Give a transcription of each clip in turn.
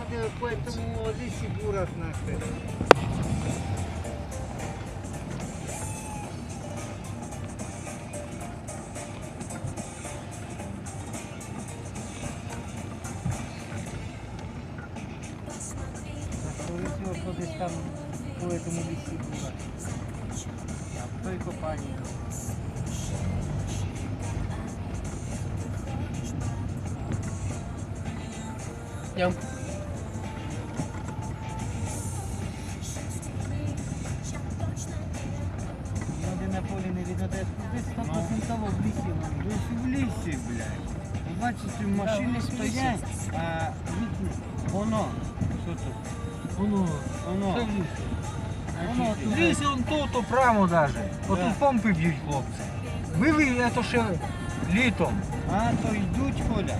надо по этому лисе бурак нахуй. Ось десь там по этому лісі бурак. А в той копанні. Ям. на полі не видно, десь десь там посінтало в лісі. воно. Десь в лісі, блядь. Ви Бачите, машини в лісі. стоять, а воно, що тут? Воно. Воно. Це в лісі. Воно В тут. лісі он тут, то прямо даже. Да. Отут помпи б'ють хлопці. Били це ще літом. А, то йдуть, Коля.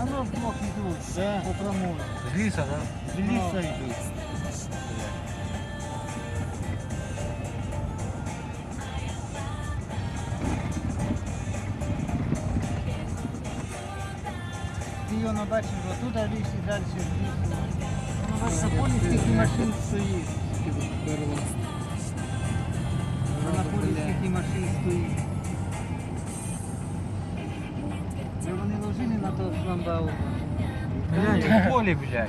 А ну блок йдуть. Да. По прямому. З ліса, так? З ліса йдуть. Ти воно бачиш, отут ліс і далі в ліс. Воно бачиш, на полі скільки машин стоїть. Воно на полі скільки машин стоїть. Це вони ложили на то шламбаум. Глянь, в полі, блядь.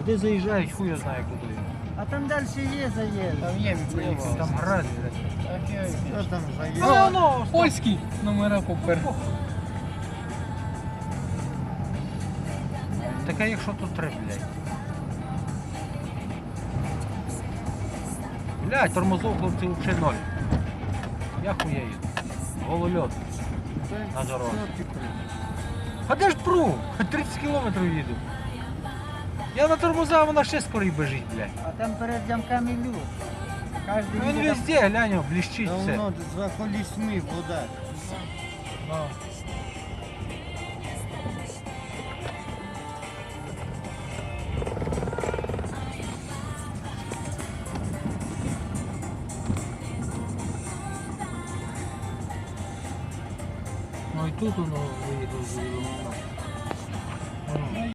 А де заїжджають, хуй я знаю куди. А там далі є заїзд. Там є відповідь. Там град, блядь. Що там за є? Ну, ну, Польські номера попер. Таке, якщо тут три, блядь. Блядь, тормозов хлопці взагалі ноль. Я хуєю. Голольот на дорозі. А де ж пру? 30 кілометрів їду. Я на тормоза, вона ще скорій бежить, блядь. А там перед замками люд. Кожен Він їде там- везде, глянь, о, блищить Та все. воно за колісьми вода. Ну ないとその。